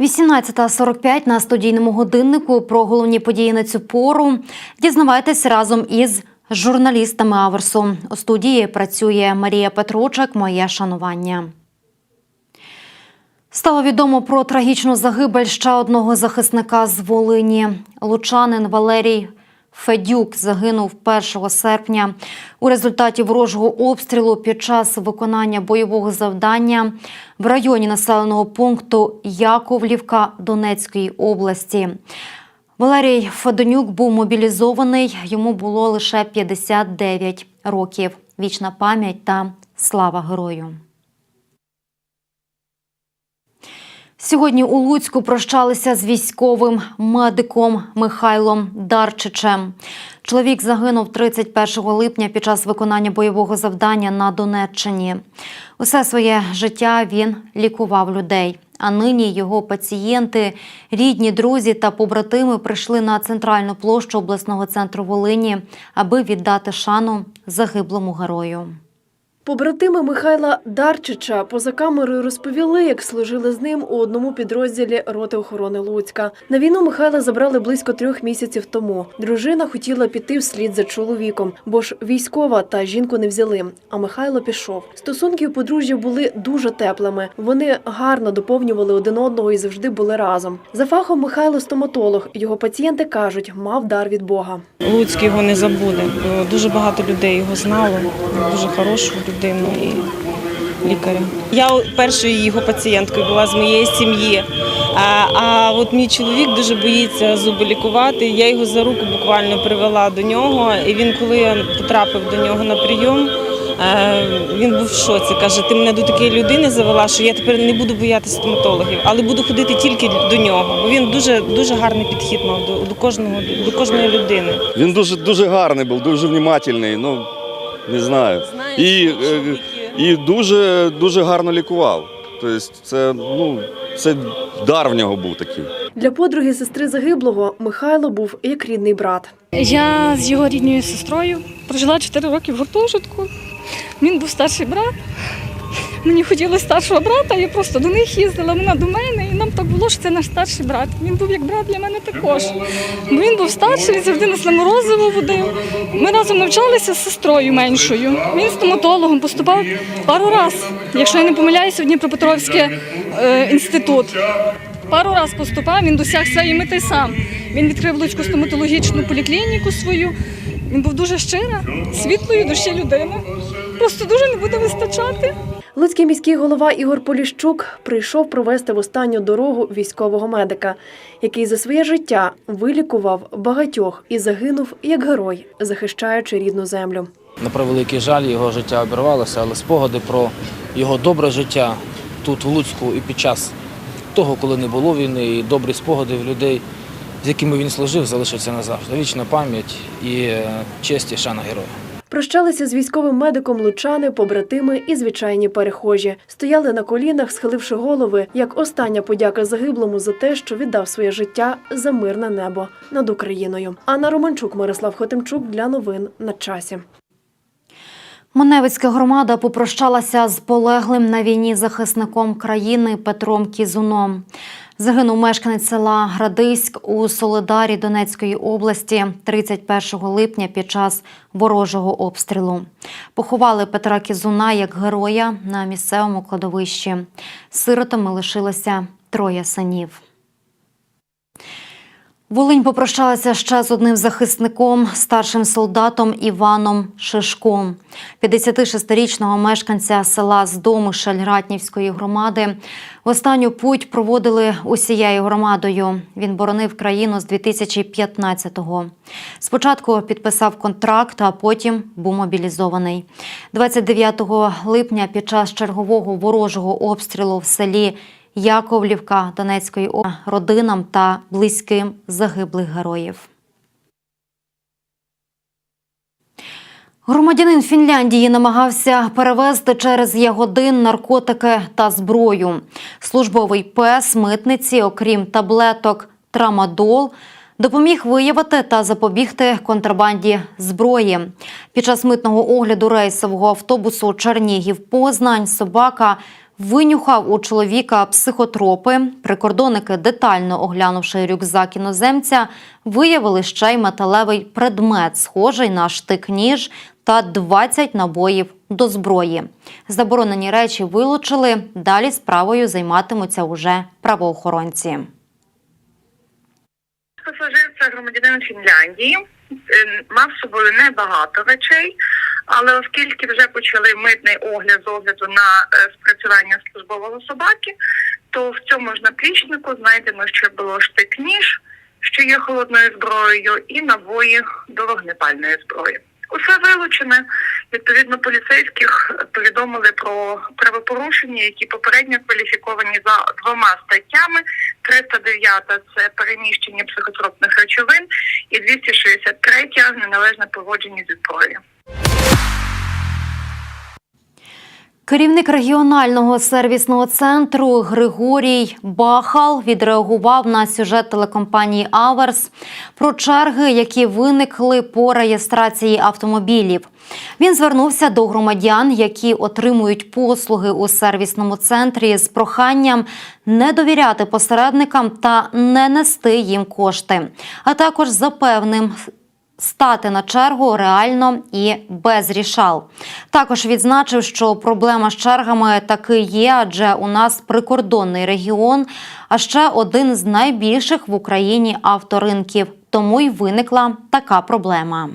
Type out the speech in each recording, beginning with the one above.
18.45 на студійному годиннику про головні події на цю пору. Дізнавайтесь разом із журналістами Аверсу. У студії працює Марія Петручак. Моє шанування. Стало відомо про трагічну загибель ще одного захисника з Волині. Лучанин Валерій Федюк загинув 1 серпня у результаті ворожого обстрілу під час виконання бойового завдання в районі населеного пункту Яковлівка Донецької області. Валерій Федонюк був мобілізований. Йому було лише 59 років. Вічна пам'ять та слава герою. Сьогодні у Луцьку прощалися з військовим медиком Михайлом Дарчичем. Чоловік загинув 31 липня під час виконання бойового завдання на Донеччині. Усе своє життя він лікував людей. А нині його пацієнти, рідні, друзі та побратими прийшли на центральну площу обласного центру Волині, аби віддати шану загиблому герою. Побратими Михайла Дарчича поза камерою розповіли, як служили з ним у одному підрозділі роти охорони Луцька. На війну Михайла забрали близько трьох місяців тому. Дружина хотіла піти вслід за чоловіком, бо ж військова та жінку не взяли. А Михайло пішов. Стосунки у подружжя були дуже теплими. Вони гарно доповнювали один одного і завжди були разом. За фахом Михайло стоматолог. Його пацієнти кажуть, мав дар від Бога. Луцьк його не забуде. Дуже багато людей його знало, дуже хорошу людину і лікаря. Я першою його пацієнткою була з моєї сім'ї. А, а от мій чоловік дуже боїться зуби лікувати. Я його за руку буквально привела до нього. І він, коли потрапив до нього на прийом, е, він був в шоці. Каже, ти мене до такої людини завела, що я тепер не буду боятися стоматологів, але буду ходити тільки до нього. Бо він дуже дуже гарний підхід мав до, до кожного до кожної людини. Він дуже дуже гарний був, дуже внімательний, ну не знаю. І, е, і дуже дуже гарно лікував. Тобто, це ну це дар в нього був такий. Для подруги сестри загиблого Михайло був як рідний брат. Я з його рідною сестрою прожила 4 роки в гуртожитку. Він був старший брат. Мені хотілося старшого брата, я просто до них їздила, вона до мене, нам так було, що це наш старший брат. Він був як брат для мене також. Бо він був старший, він завжди нас на морозиво водив. Ми разом навчалися з сестрою меншою. Він стоматологом поступав пару разів, якщо я не помиляюся, в Дніпропетровський е, інститут. Пару раз поступав, він досяг своєї мети сам. Він відкрив Луцьку стоматологічну поліклініку свою. Він був дуже щира, світлої душі людина. Просто дуже не буде вистачати. Луцький міський голова Ігор Поліщук прийшов провести в останню дорогу військового медика, який за своє життя вилікував багатьох і загинув як герой, захищаючи рідну землю. На превеликий жаль, його життя обірвалося, але спогади про його добре життя тут, в Луцьку, і під час того, коли не було війни, і добрі спогади в людей, з якими він служив, залишаться назавжди. Вічна пам'ять і е, честь і шана героя. Прощалися з військовим медиком лучани, побратими і звичайні перехожі. Стояли на колінах, схиливши голови, як остання подяка загиблому за те, що віддав своє життя за мирне небо над Україною. Анна Романчук, Мирослав Хотимчук для новин на часі. Маневицька громада попрощалася з полеглим на війні захисником країни Петром Кізуном. Загинув мешканець села Градиськ у Солидарі Донецької області 31 липня під час ворожого обстрілу. Поховали Петра Кізуна як героя на місцевому кладовищі. Сиротами лишилося троє синів. Волинь попрощалася ще з одним захисником, старшим солдатом Іваном Шишком. 56-річного мешканця села Здомишель Ратнівської громади в останню путь проводили усією громадою. Він боронив країну з 2015-го. Спочатку підписав контракт, а потім був мобілізований. 29 липня під час чергового ворожого обстрілу в селі Яковлівка Донецької області родинам та близьким загиблих героїв. Громадянин Фінляндії намагався перевезти через Ягодин наркотики та зброю. Службовий пес митниці, окрім таблеток Трамадол, допоміг виявити та запобігти контрабанді зброї. Під час митного огляду рейсового автобусу Чернігів-Познань собака винюхав у чоловіка психотропи. Прикордонники, детально оглянувши рюкзак іноземця, виявили ще й металевий предмет, схожий на штик-ніж та 20 набоїв до зброї. Заборонені речі вилучили. Далі справою займатимуться уже правоохоронці. Пасажир це громадянин Фінляндії. Е, Мав з собою небагато речей, але оскільки вже почали митний огляд з огляду на е, спрацювання службового собаки, то в цьому ж наплічнику знайдено, що було штик-ніж, що є холодною зброєю, і набої до вогнепальної зброї. Усе вилучене. Відповідно, поліцейських повідомили про правопорушення, які попередньо кваліфіковані за двома статтями. 309 – це переміщення психотропних речовин, і 263 – неналежне поводження зі зброєю. Керівник регіонального сервісного центру Григорій Бахал відреагував на сюжет телекомпанії Аверс про черги, які виникли по реєстрації автомобілів. Він звернувся до громадян, які отримують послуги у сервісному центрі з проханням не довіряти посередникам та не нести їм кошти, а також запевним стати на чергу реально і без рішал. Також відзначив, що проблема з чергами таки є, адже у нас прикордонний регіон, а ще один з найбільших в Україні авторинків. Тому й виникла така проблема.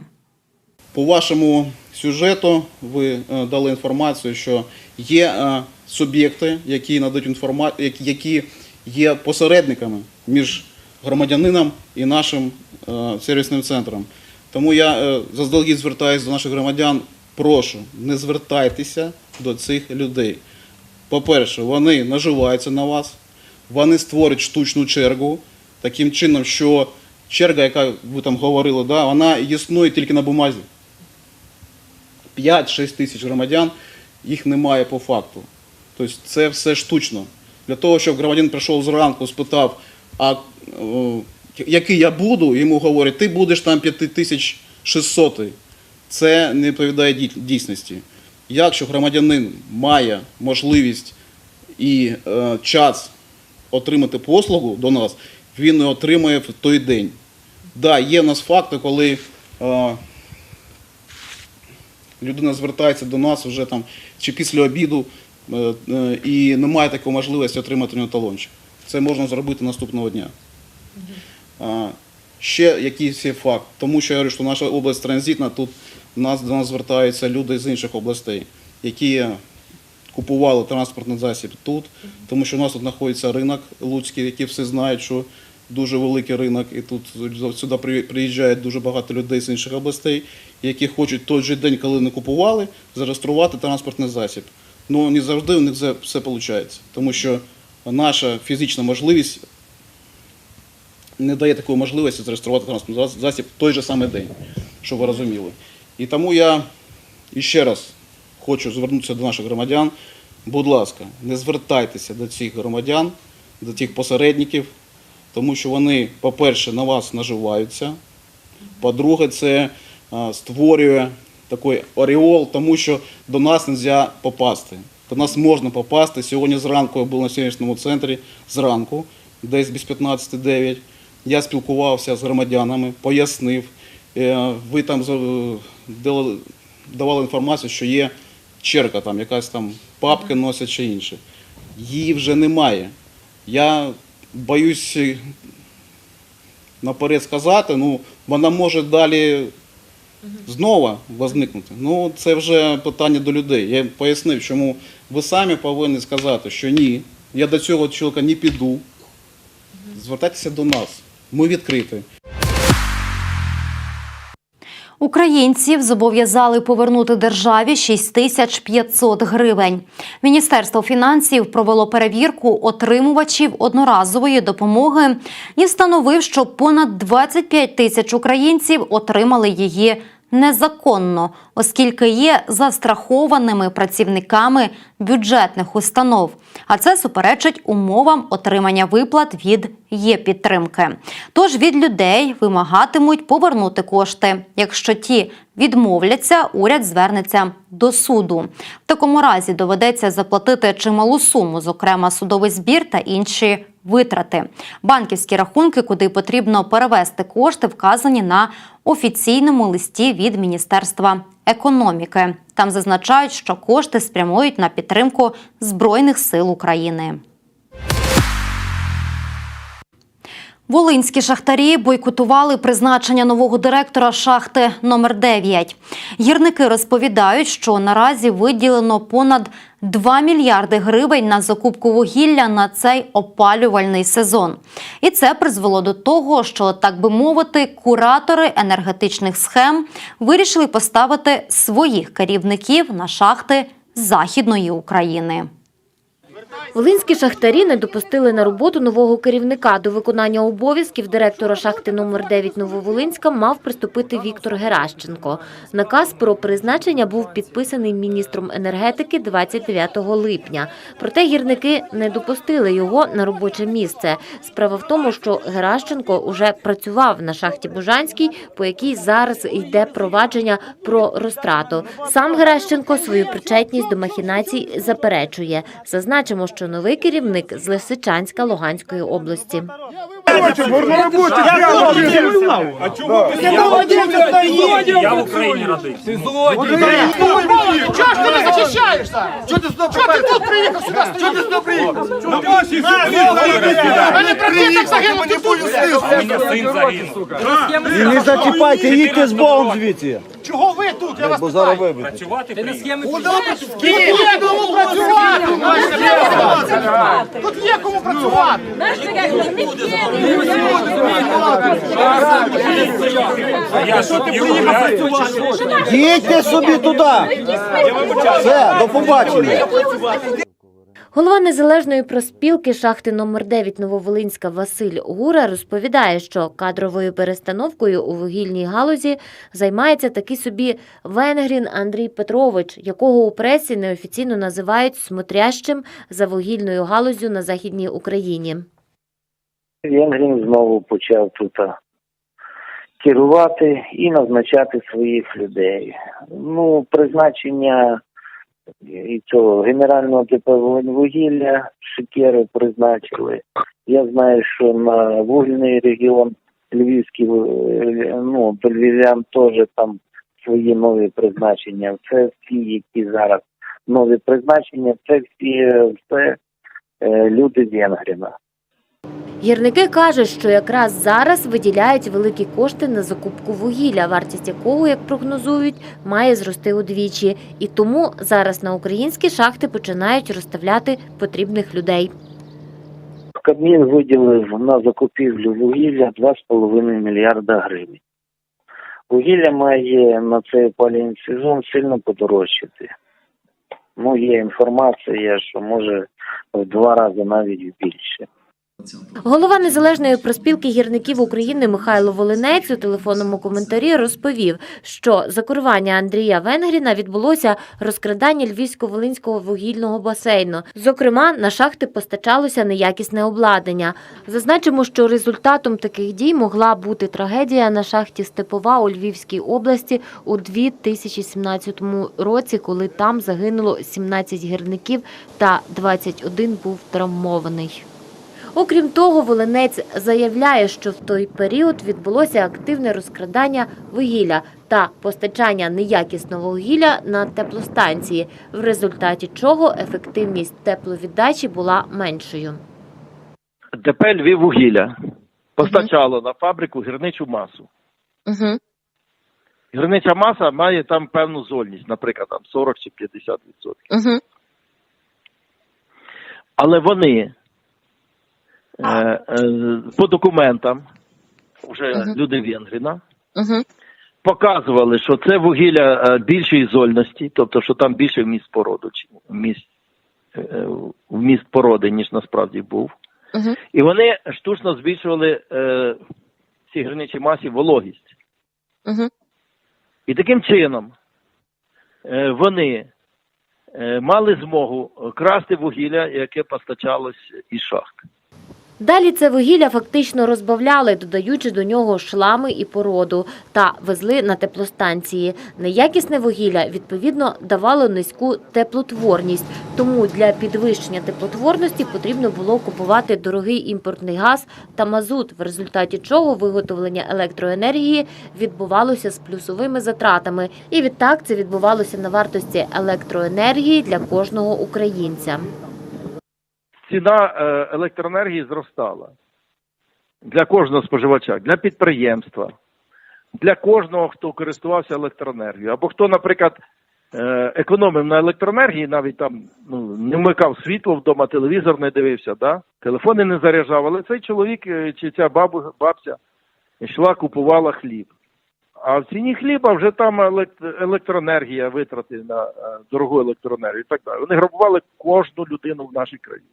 По вашому сюжету ви е, дали інформацію, що є е, суб'єкти, які надають інформацію, які є посередниками між громадянином і нашим е, сервісним центром. Тому я е, заздалегідь звертаюся до наших громадян. Прошу, не звертайтеся до цих людей. По-перше, вони наживаються на вас, вони створюють штучну чергу таким чином, що черга, яка ви там говорили, да, вона існує тільки на бумазі. 5-6 тисяч громадян, їх немає по факту. Тобто це все штучно. Для того, щоб громадянин прийшов зранку, спитав, а який я буду, йому говорять, ти будеш там 5600. Це не відповідає дійсності. Якщо громадянин має можливість і е, час отримати послугу до нас, він не отримує в той день. Да, є в нас факти, коли е, людина звертається до нас вже там чи після обіду е, е, і немає такої можливості отримати нього талончик. Це можна зробити наступного дня. Ще якийсь є факт, тому що я говорю, що наша область транзитна, тут нас, до нас звертаються люди з інших областей, які купували транспортний засіб тут, тому що у нас тут знаходиться ринок Луцький, які всі знають, що дуже великий ринок, і тут сюди при- приїжджають дуже багато людей з інших областей, які хочуть той же день, коли не купували, зареєструвати транспортний засіб. Ну не завжди у них це все виходить, тому що наша фізична можливість не дає такої можливості зареєструвати транспортний засіб в той же самий день, щоб ви розуміли. І тому я іще раз хочу звернутися до наших громадян. Будь ласка, не звертайтеся до цих громадян, до цих посередників, тому що вони, по-перше, на вас наживаються. По-друге, це створює такий оріол, тому що до нас не можна попасти. До нас можна попасти. Сьогодні зранку я був на сервісному центрі, зранку, десь без 15.09. Я спілкувався з громадянами, пояснив. Е, Ви там давали інформацію, що є черга, там, якась там папки носять чи інше. Її вже немає. Я боюсь е, наперед сказати, ну, вона може далі знову возникнути. Ну, це вже питання до людей. Я пояснив, чому ви самі повинні сказати, що ні, я до цього чоловіка не піду. Звертайтеся до нас. Ми відкриті. Українців зобов'язали повернути державі 6500 гривень. Міністерство фінансів провело перевірку отримувачів одноразової допомоги і встановив, що понад 25 тисяч українців отримали її незаконно, оскільки є застрахованими працівниками бюджетних установ. А це суперечить умовам отримання виплат від є-підтримки. Тож від людей вимагатимуть повернути кошти. Якщо ті відмовляться, уряд звернеться до суду. В такому разі доведеться заплатити чималу суму, зокрема судовий збір та інші витрати. Банківські рахунки, куди потрібно перевести кошти, вказані на офіційному листі від Міністерства економіки. Там зазначають, що кошти спрямують на підтримку Збройних сил України. Волинські шахтарі бойкотували призначення нового директора шахти номер 9 Гірники розповідають, що наразі виділено понад 2 мільярди гривень на закупку вугілля на цей опалювальний сезон. І це призвело до того, що, так би мовити, куратори енергетичних схем вирішили поставити своїх керівників на шахти Західної України. Волинські шахтарі не допустили на роботу нового керівника. До виконання обов'язків директора шахти номер 9 Нововолинська мав приступити Віктор Геращенко. Наказ про призначення був підписаний міністром енергетики 29 липня. Проте гірники не допустили його на робоче місце. Справа в тому, що Геращенко уже працював на шахті Бужанській, по якій зараз йде провадження про розтрату. Сам Геращенко свою причетність до махінацій заперечує. Зазначимо, що новий керівник з Лисичанська Луганської області. Я в Україні родився. Чого ж ти не захищаєшся? Чого ти сюди Чого ти тут приїхав сюди? Чого ти сюди приїхав? А не противник загинув, ти тут мене син загинув. Не зачіпайте, їдьте з Богом звідси. Чого ви тут? Я вас Бо зараз питаю. вибите. Працювати приїхав. Тут є кому працювати! Тут є кому працювати! Я що, не гуляю? Їдьте собі туди. Все, до побачення. Голова незалежної проспілки шахти номер 9 Нововолинська Василь Гура розповідає, що кадровою перестановкою у вугільній галузі займається такий собі Венгрін Андрій Петрович, якого у пресі неофіційно називають смотрящим за вугільною галузю на західній Україні. Венгрін знову почав тут керувати і назначати своїх людей. Ну, призначення і цього генерального типу вугілля Шикеру призначили. Я знаю, що на вугільний регіон Львівський, е, ну, львів'ян теж там свої нові призначення. Це всі, які зараз нові призначення, це всі е, все е, люди Венгріна. Гірники кажуть, що якраз зараз виділяють великі кошти на закупку вугілля, вартість якого, як прогнозують, має зрости удвічі. І тому зараз на українські шахти починають розставляти потрібних людей. Кабмін виділив на закупівлю вугілля 2,5 мільярда гривень. Вугілля має на цей опалювальний сезон сильно подорожчати. Ну, є інформація, що може в два рази навіть більше. Голова незалежної проспілки гірників України Михайло Волинець у телефонному коментарі розповів, що за керування Андрія Венгріна відбулося розкрадання львівсько-волинського вугільного басейну. Зокрема, на шахти постачалося неякісне обладнання. Зазначимо, що результатом таких дій могла бути трагедія на шахті Степова у Львівській області у 2017 році, коли там загинуло 17 гірників та 21 був травмований. Окрім того, Волинець заявляє, що в той період відбулося активне розкрадання вугілля та постачання неякісного вугілля на теплостанції, в результаті чого ефективність тепловіддачі була меншою. ДП Львіввугілля постачало на фабрику гірничу масу. Угу. Гірнича маса має там певну зольність, наприклад, там 40 чи 50 відсотків. Угу. Але вони по документам, вже Мгм. люди Венгріна, Угу. показували, що це вугілля е, більшої зольності, тобто, що там більше вміст породу, вміст, е, вміст породи, ніж насправді був. Угу. І вони штучно збільшували е, в цій граничій масі вологість. Угу. І таким чином е, вони е, мали змогу красти вугілля, яке постачалось із шахт. Далі це вугілля фактично розбавляли, додаючи до нього шлами і породу, та везли на теплостанції. Неякісне вугілля, відповідно, давало низьку теплотворність, тому для підвищення теплотворності потрібно було купувати дорогий імпортний газ та мазут, в результаті чого виготовлення електроенергії відбувалося з плюсовими затратами. І відтак це відбувалося на вартості електроенергії для кожного українця. Ціна е, електроенергії зростала для кожного споживача, для підприємства, для кожного, хто користувався електроенергією, або хто, наприклад, е, економив на електроенергії, навіть там ну, не вмикав світло вдома, телевізор не дивився, да? телефони не заряджав, але цей чоловік е, чи ця бабу, бабця йшла, купувала хліб. А в ціні хліба вже там елект- електроенергія, витрати на дорогу електроенергію і так далі. Вони грабували кожну людину в нашій країні.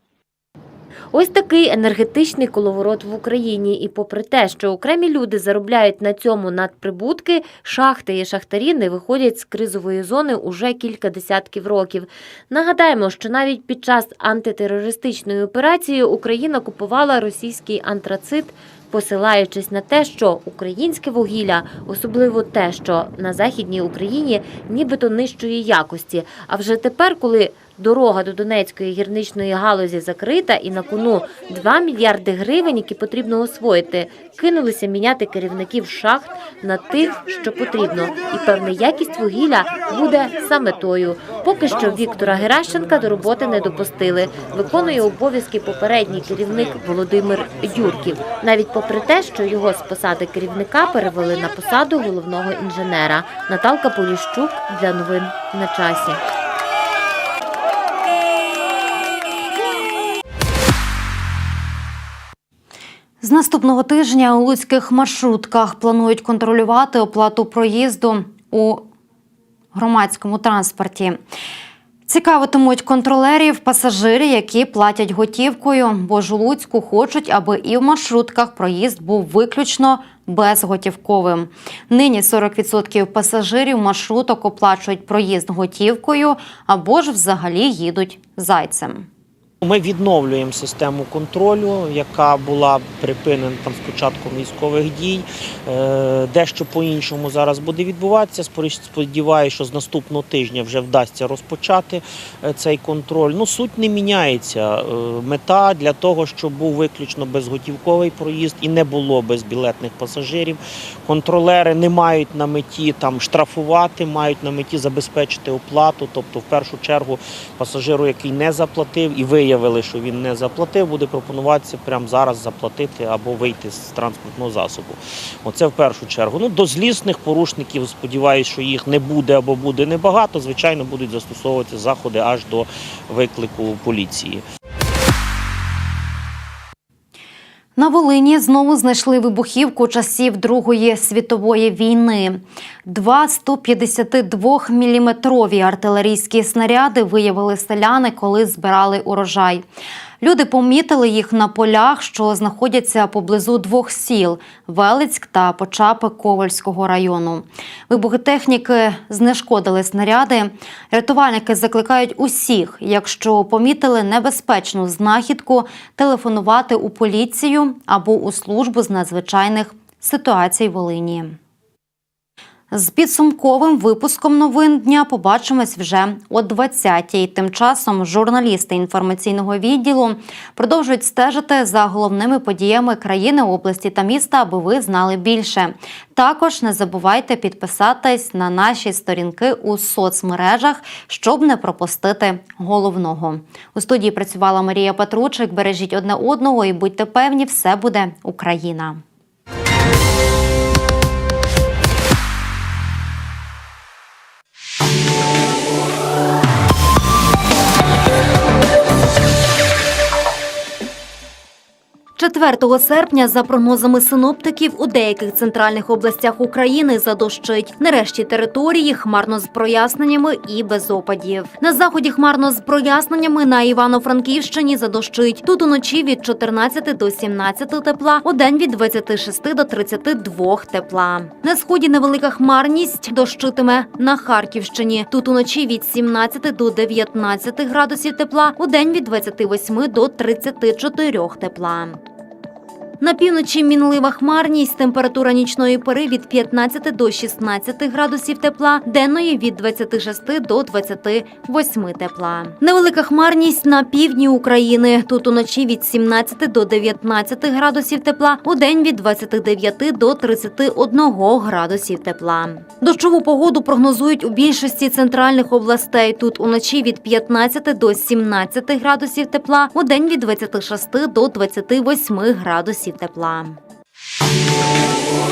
Ось такий енергетичний коловорот в Україні. І попри те, що окремі люди заробляють на цьому надприбутки, шахти і шахтарі не виходять з кризової зони уже кілька десятків років. Нагадаємо, що навіть під час антитерористичної операції Україна купувала російський антрацит, посилаючись на те, що українське вугілля, особливо те, що на західній Україні, нібито нижчої якості. А вже тепер, коли дорога до Донецької гірничної галузі закрита і на кону 2 мільярди гривень, які потрібно освоїти, кинулися міняти керівників шахт на тих, що потрібно, і певна якість вугілля буде саме тою. Поки що Віктора Геращенка до роботи не допустили. Виконує обов'язки попередній керівник Володимир Юрків, навіть попри те, що його з посади керівника перевели на посаду головного інженера. Наталка Поліщук для новин на часі. Наступного тижня у луцьких маршрутках планують контролювати оплату проїзду у громадському транспорті. Цікавитимуть контролерів пасажири, які платять готівкою, бо ж у Луцьку хочуть, аби і в маршрутках проїзд був виключно безготівковим. Нині 40% пасажирів маршруток оплачують проїзд готівкою або ж взагалі їдуть зайцем. Ми відновлюємо систему контролю, яка була припинена там з початком військових дій. Е, Дещо по-іншому зараз буде відбуватися. Сподіваюся, що з наступного тижня вже вдасться розпочати е, цей контроль. Ну, суть не міняється. Е, Мета для того, щоб був виключно безготівковий проїзд і не було безбілетних пасажирів. Контролери не мають на меті там штрафувати, мають на меті забезпечити оплату. Тобто, в першу чергу, пасажиру, який не заплатив і виявили, що він не заплатив, буде пропонуватися прямо зараз заплатити або вийти з транспортного засобу. Оце в першу чергу. Ну, до злісних порушників, сподіваюся, що їх не буде або буде небагато. Звичайно, будуть застосовувати заходи аж до виклику поліції. На Волині знову знайшли вибухівку часів Другої світової війни. Два 152-міліметрові артилерійські снаряди виявили селяни, коли збирали урожай. Люди помітили їх на полях, що знаходяться поблизу двох сіл Велицьк та Почапи Ковальського району. Вибухотехніки знешкодили снаряди. Рятувальники закликають усіх, якщо помітили небезпечну знахідку, телефонувати у поліцію або у службу з надзвичайних ситуацій Волині. З підсумковим випуском новин дня побачимось вже о 20-й. Тим часом журналісти інформаційного відділу продовжують стежити за головними подіями країни, області та міста, аби ви знали більше. Також не забувайте підписатись на наші сторінки у соцмережах, щоб не пропустити головного. У студії працювала Марія Петручик. Бережіть одне одного і будьте певні, все буде Україна. 4 серпня, за прогнозами синоптиків, у деяких центральних областях України задощить. Нарешті території хмарно з проясненнями і без опадів. На заході хмарно з проясненнями на Івано-Франківщині задощить. Тут уночі від 14 до 17 тепла, у день від 26 до 32 тепла. На сході невелика хмарність дощитиме на Харківщині. Тут уночі від 17 до 19 градусів тепла, у день від 28 до 34 тепла. На півночі мінлива хмарність, температура нічної пори від 15 до 16 градусів тепла, денної від 26 до 28 тепла. Невелика хмарність на півдні України. Тут уночі від 17 до 19 градусів тепла, у день від 29 до 31 градусів тепла. Дощову погоду прогнозують у більшості центральних областей. Тут уночі від 15 до 17 градусів тепла, у день від 26 до 28 градусів The Kintablam.